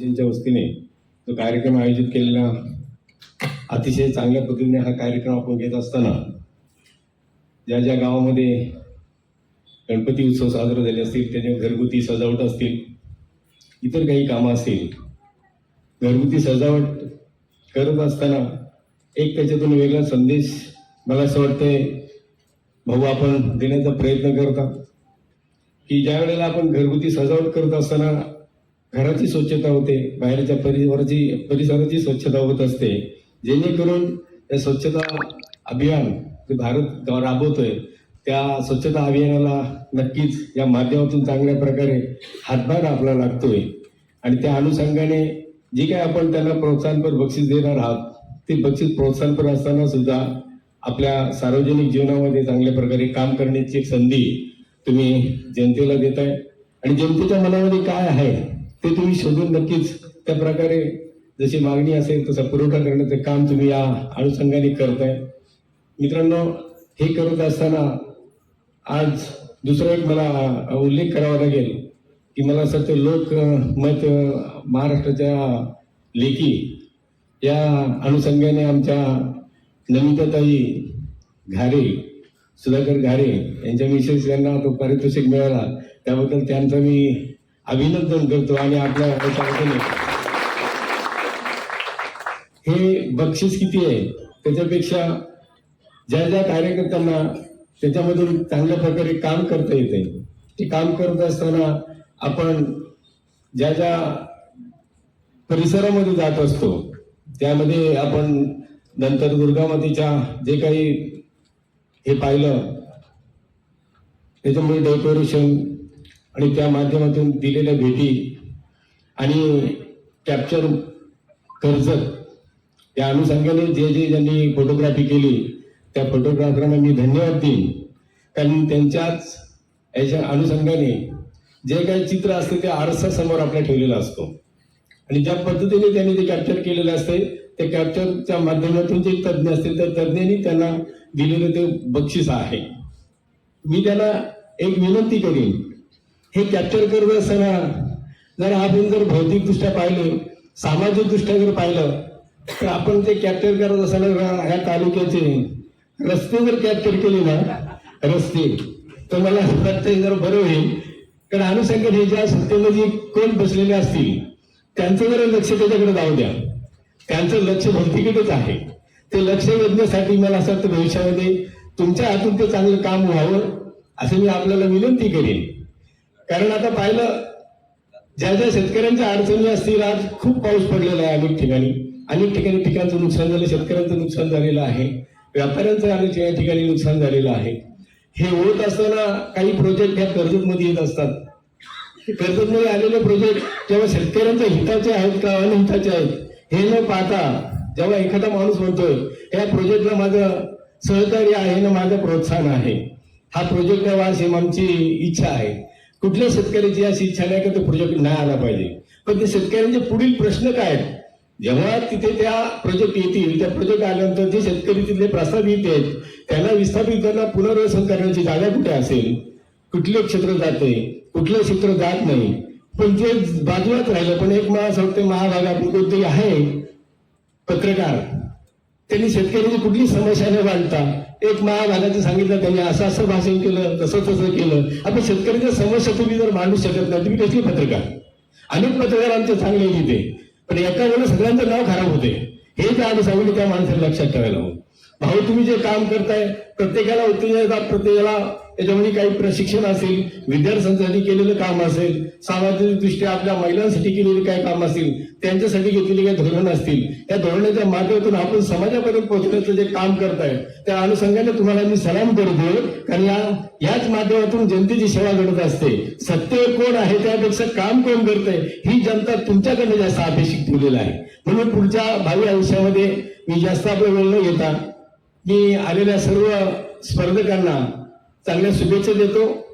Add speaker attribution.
Speaker 1: त्यांच्या वतीने तो कार्यक्रम आयोजित केलेला अतिशय चांगल्या पद्धतीने हा कार्यक्रम आपण घेत असताना ज्या ज्या गावामध्ये गणपती उत्सव साजरा झाले असतील त्याच्या घरगुती सजावट असतील इतर काही कामं असतील घरगुती सजावट करत असताना एक त्याच्यातून वेगळा संदेश मला असं वाटतंय भाऊ आपण देण्याचा प्रयत्न करता की ज्या वेळेला आपण घरगुती सजावट करत असताना घराची स्वच्छता होते बाहेरच्या परिवाराची परिसराची स्वच्छता होत असते. जेणेकरून या स्वच्छता अभियान जे भारत राबवतोय त्या स्वच्छता अभियानाला नक्कीच या माध्यमातून चांगल्या प्रकारे हातभार आपला लागतोय. आणि त्या अनुषंगाने जे काही आपण त्यांना प्रोत्साहनपर बक्षीस देणार आहात ते बक्षीस प्रोत्साहनपर असताना सुद्धा आपल्या सार्वजनिक जीवनामध्ये चांगल्या प्रकारे काम करण्याची एक संधी तुम्ही जनतेला देताय. आणि जनतेच्या मनामध्ये काय आहे? ते तुम्ही शोधून नक्कीच त्या प्रकारे जशी मागणी असेल तसा पुरवठा करण्याचं काम तुम्ही या अनुषंगाने करताय. मित्रांनो हे करत असताना आज दुसरा एक मला उल्लेख करावा लागेल की मला असं वाटतं लोक मत महाराष्ट्राच्या लेखी या अनुषंगाने आमच्या नमिताताई घारे सुधाकर घारे यांच्या मिसेस यांना तो पारितोषिक मिळाला. त्याबद्दल त्यांचं मी अभिनंदन करतो आणि आपल्या वतीने हे बक्षीस किती आहे? त्याच्यापेक्षा ज्या ज्या कार्यकर्त्यांना त्याच्यामधून चांगल्या प्रकारे काम करता येते ते काम करत असताना आपण ज्या ज्या परिसरामध्ये जात असतो त्यामध्ये आपण नंतर दुर्गामातेच्या जे काही हे पाहिलं त्याच्यामुळे डेकोरेशन आणि त्या माध्यमातून दिलेल्या भेटी आणि कॅप्चर कर्जत त्या अनुषंगाने जे जे ज्यांनी फोटोग्राफी केली त्या फोटोग्राफरांना मी धन्यवाद देईन. कारण त्यांच्याच याच्या अनुषंगाने जे काही चित्र असते ते आरसा समोर आपल्या ठेवलेला असतो. आणि ज्या पद्धतीने त्यांनी ते कॅप्चर केलेलं असते ते कॅप्चरच्या माध्यमातून जे तज्ज्ञ असतील त्या तज्ज्ञांनी त्यांना दिलेलं ते बक्षीस आहे. मी त्याला एक विनंती करीन हे कॅप्चर करत असताना जर आपण जर भौतिकदृष्ट्या पाहिलं सामाजिकदृष्ट्या जर पाहिलं तर आपण ते कॅप्चर करत असताना ह्या तालुक्याचे रस्ते जर कॅप्चर केले ना रस्ते तर मला वाटतं जरा बरं होईल. कारण अनुषंगाने हे ज्या सत्तेमध्ये कोण बसलेले असतील त्यांचं जरा लक्ष त्याच्याकडे जाऊ द्या. त्यांचं लक्ष भौतिकीकडेच आहे. ते लक्ष वेधण्यासाठी मला असं वाटतं भविष्यामध्ये तुमच्या हातून ते चांगलं काम व्हावं असं मी आपल्याला विनंती करेन. कारण आता पाहिलं ज्या ज्या शेतकऱ्यांच्या अडचणी असतील आज खूप पाऊस पडलेला आहे अनेक ठिकाणी. अनेक ठिकाणी पिकांचं नुकसान झालं शेतकऱ्यांचं नुकसान झालेलं आहे. व्यापाऱ्यांचं अनेक ठिकाणी नुकसान झालेलं आहे. हे होत असताना काही प्रोजेक्ट ह्या कर्जतमध्ये येत असतात. कर्जतमध्ये आलेले प्रोजेक्ट जेव्हा शेतकऱ्यांच्या हिताचे आहेत का अनहिताचे आहेत हे न पाहता जेव्हा एखादा माणूस म्हणतोय या प्रोजेक्टला माझं सहकार्य आहे ना माझं प्रोत्साहन आहे. हा प्रोजेक्ट व्हावा अशी आमची इच्छा आहे. कुठल्या शेतकऱ्याची अशी इच्छा नाही का तो प्रोजेक्ट नाही आला पाहिजे? पण ते शेतकऱ्यांचे पुढील प्रश्न काय आहेत? जेव्हा तिथे त्या प्रोजेक्ट येतील त्या प्रोजेक्ट आल्यानंतर जे शेतकरी तिथले प्रस्तावित आहेत त्यांना विस्थापित त्यांना पुनर्वसन करण्याची जागा कुठे असेल? कुठले क्षेत्र जाते कुठलं क्षेत्र जात नाही. पण ते बाजूलाच राहिलं पण एक मला असं वाटतं महाभागात कोणतरी आहे पत्रकार त्यांनी शेतकऱ्यांची कुठली समस्या न मांडता एक महाभागाचं सांगितलं त्यांनी असं असं भाषण केलं तसं तसं केलं. आपण शेतकऱ्यांच्या समस्या तुम्ही जर मांडू शकत नाही तुम्ही कसली पत्रकार? अनेक पत्रकार आमचे चांगले आहेत तिथे पण एका वेळेला सगळ्यांचं नाव खराब होते. हे जे आम्ही सांगितलं त्या माणसाला लक्षात ठेवायला हवं. भाऊ तुम्ही जे काम करताय प्रत्येकाला उत्तेजन प्रत्येकाला याच्यामध्ये काही प्रशिक्षण असेल विद्यार्थ्यांसाठी केलेलं काम असेल सामाजिक दृष्ट्या आपल्या महिलांसाठी केलेली काही काम असेल त्यांच्यासाठी घेतलेली काही धोरण असतील या धोरणाच्या माध्यमातून आपण समाजापर्यंत पोहोचण्याचं जे काम करताय त्या अनुषंगाने तुम्हाला मी सलाम करतो. कारण या याच माध्यमातून जनतेची सेवा घडत असते. सत्य कोण आहे त्यापेक्षा काम कोण करतंय ही जनता तुमच्याकडे जास्त अपेक्षित ठेवलेलं आहे. म्हणून पुढच्या भावी आयुष्यामध्ये मी जास्त आपला वेळ न घेता मी आलेल्या सर्व स्पर्धकांना चांगल्या शुभेच्छा देतो.